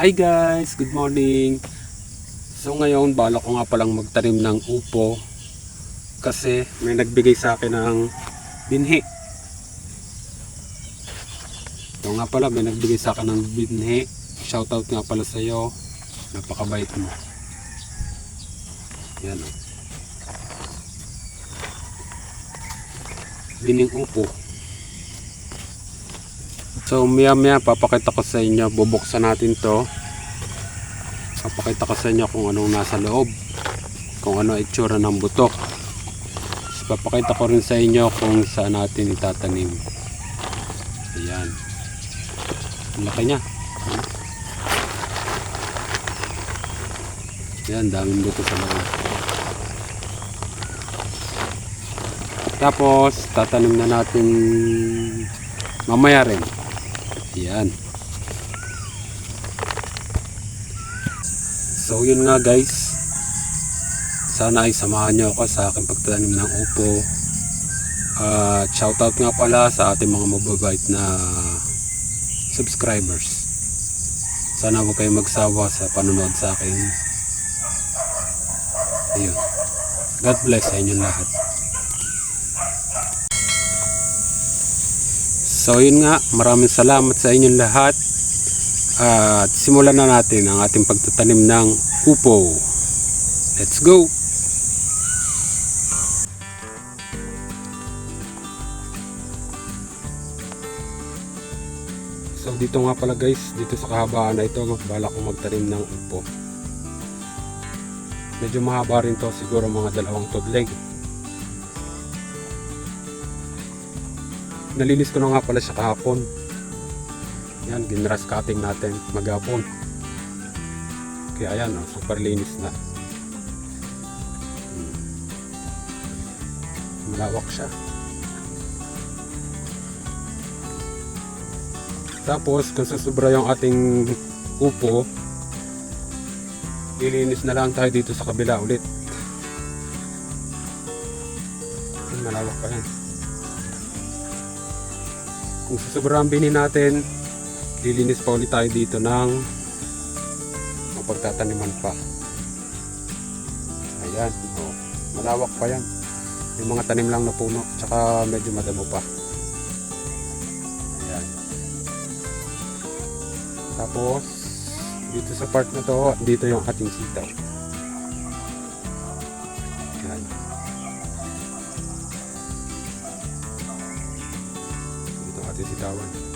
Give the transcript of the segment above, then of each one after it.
Hi guys, good morning. So ngayon, bala ko nga palang magtanim ng upo kasi may nagbigay sa akin ng binhi. So nga pala, may nagbigay sa akin ng binhi. Shoutout nga pala sa iyo. Napakabait mo. Yan o. Bining upo. So maya maya papakita ko sa inyo, bubuksan natin to. Papakita ko sa inyo kung anong nasa loob. Kung ano itsura ng buto. Tapos papakita ko rin sa inyo kung saan natin itatanim. Ayan. Ang laki niya. Ayan, daming buto sa loob. Tapos, tatanim na natin mamaya rin. Yan. So yun nga guys. Sana ay samahan nyo ako sa aking pagtanim ng upo. At shoutout nga pala sa ating mga mababait na subscribers. Sana huwag kayong magsawa sa panonood sa akin. Ayun. God bless sa inyong lahat. So yun nga, maraming salamat sa inyong lahat. At simulan na natin ang ating pagtatanim ng upo. Let's go! So dito nga pala guys, dito sa kahabaan na ito, bala ko magtanim ng upo. Medyo mahaba rin to, siguro mga dalawang tudlig. Nalinis ko na nga pala siya kahapon. Yan ginras cutting natin maghapon. Kaya ayan oh, super linis na. Hmm. malawak siya. Tapos kung susubra yung ating upo ilinis na lang tayo dito sa kabila ulit. Yan, malawak pa yan kung susobrang binin natin. Lilinis pa ulit tayo dito ng mapagtataniman pa. Ayan oh, malawak pa yan. Yung mga tanim lang na puno tsaka medyo madamo pa. Ayan. Tapos dito sa part na to dito yung ating sitaw. Ayan dito ang ating sitawan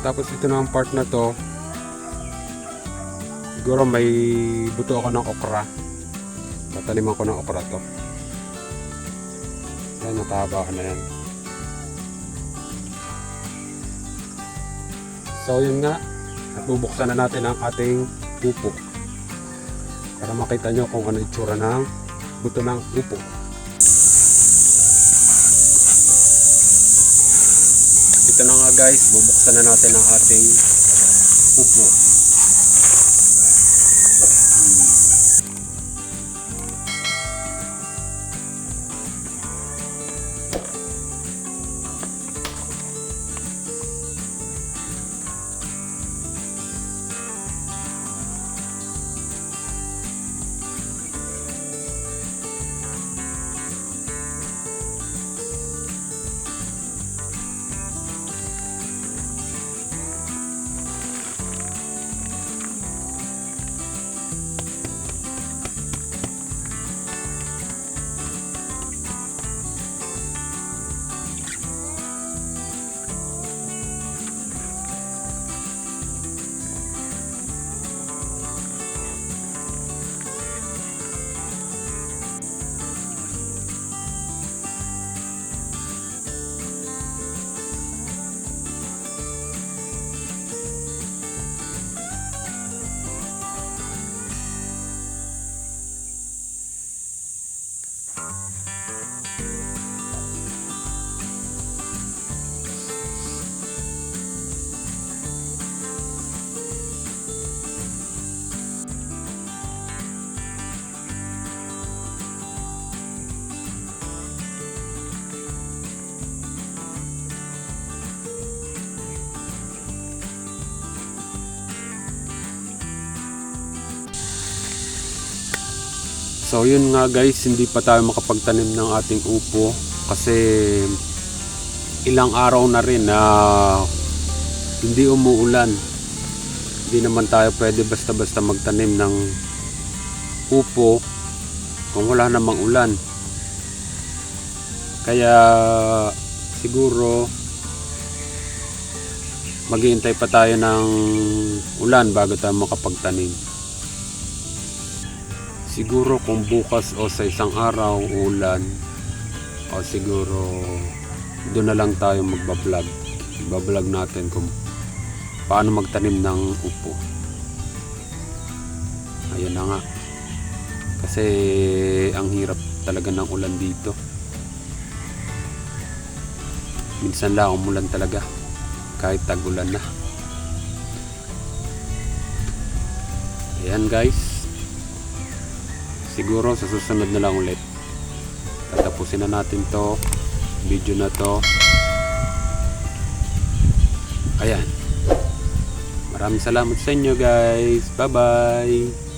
tapos ito na ang part na to. Siguro may buto ako ng okra. Tataniman ko ng okra to. Yan natahaba na yan. So yun nga. At bubuksan na natin ang ating upo. Para makita nyo kung ano itsura ng buto ng upo ito na nga guys. Bubuksan na natin ang ating upo So yun nga guys, hindi pa tayo makapagtanim ng ating upo kasi ilang araw na rin na hindi umuulan. Hindi naman tayo pwede basta-basta magtanim ng upo kung wala namang ulan. Kaya siguro maghihintay pa tayo ng ulan bago tayo makapagtanim. Siguro kung bukas o sa isang araw ulan o siguro doon na lang tayo magbablog. Bablog natin kung paano magtanim ng upo. Ayun na nga. Kasi ang hirap talaga ng ulan dito. Minsan lang umulan talaga kahit tag-ulan na. Ayan guys. Siguro sa susunod na lang ulit. Tatapusin na natin to video na to. Ayan. Maraming salamat sa inyo guys. Bye bye.